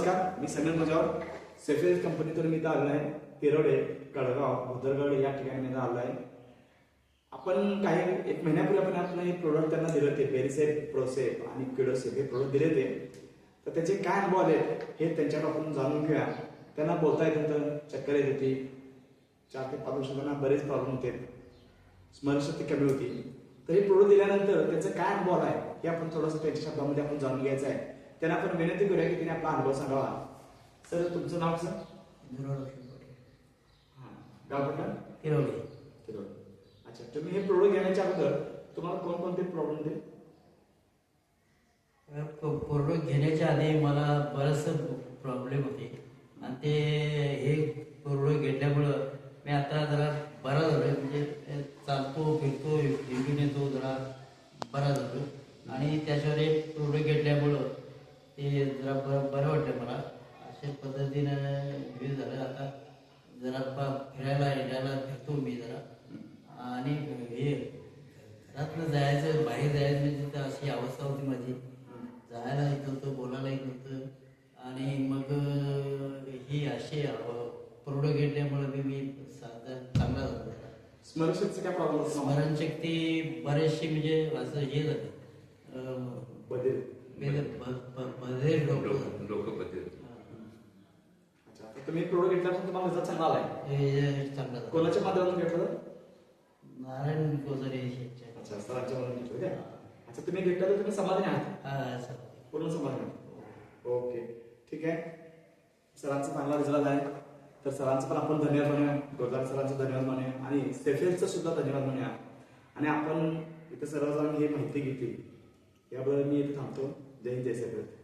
नमस्कार मी समीर मजावर. सेफेज कंपनीतून मी इथं आलो आहे. तिरोडे कळगाव भुदरगड या ठिकाणी मी आलो आहे. आपण काही एक महिन्यापूर्वी आपण आपलं हे प्रोडक्ट त्यांना दिले होते बेरिसेप प्रोसेप आणि क्युडोसेप हे प्रोडक्ट दिले होते तर त्याचे काय अनुभव आले हे त्यांच्याकडून आपण जाणून घेऊया. त्यांना बोलता येत होतं चक्कर येत होती. चार ते पाच वर्षांना बरेच प्रॉब्लेम होते. स्मरणशक्ती कमी होती. तर हे प्रोडक्ट दिल्यानंतर त्याचा काय अनुभव आहे हे आपण थोडंसं त्यांच्या शब्दामध्ये आपण जाणून घ्यायचं आहे. त्यांना आपण विनंती करूया की त्यांनी आपला अनुभव सांगावा. सर तुमचं नाव सर हां. गाव कुठलं? हिरवली तिरोड अच्छा तुम्ही हे प्रोडक्ट घेण्याच्या अगोदर तुम्हाला कोणकोणते प्रॉब्लेम होते प्रोडक्ट घेण्याच्या आधी मला बरेच प्रॉब्लेम होते. आणि ते हे प्रोडक्ट घेतल्यामुळं मी आता जरा बरा झालो म्हणजे चालतो फिरतो इकडून येतो जरा बरा झालो आणि त्याच्यावर एक प्रोडक्ट घेतल्यामुळं ते जरा बरं बरं वाटलं मला. अशा पद्धतीनं हे झालं. आता जरा प- फिरायला यायला फिरतो मी जरा. आणि हे घरातनं जायचं बाहेर जायचं म्हणजे तर अशी अवस्था होती माझी. जायला येत होतं बोलायला येत होतं. आणि मग ही अशी प्रोडक्ट घेतल्यामुळे मी मी साधा चांगला झालो. स्मरणशक्तीचा काय प्रॉब्लेम? स्मरणशक्ती बरेचशी म्हणजे असं हे झालं. बदल. तर तुम्ही प्रोडक्ट घेतल्यापासून तुम्हाला रिझल्ट चांगला आलाय? हे कोणाच्या माध्यमातून घेतलं नारायण गोजरे. अच्छा सरांच्या मधून घेतलं काय? अच्छा तुम्ही घेतलं तर तुम्ही समाधानी आहात? हा. पूर्ण समाधानी ओके ठीक आहे. सरांचा चांगला रिझल्ट आहे. तर सरांचं पण आपण धन्यवाद म्हणूया गोरदार सरांचं धन्यवाद म्हणूया आणि सेफेलचं सुद्धा धन्यवाद म्हणूया आणि आपण इथं सर्वजण ही माहिती घेतली. याबद्दल मी इथे थांबतो. desde secreto.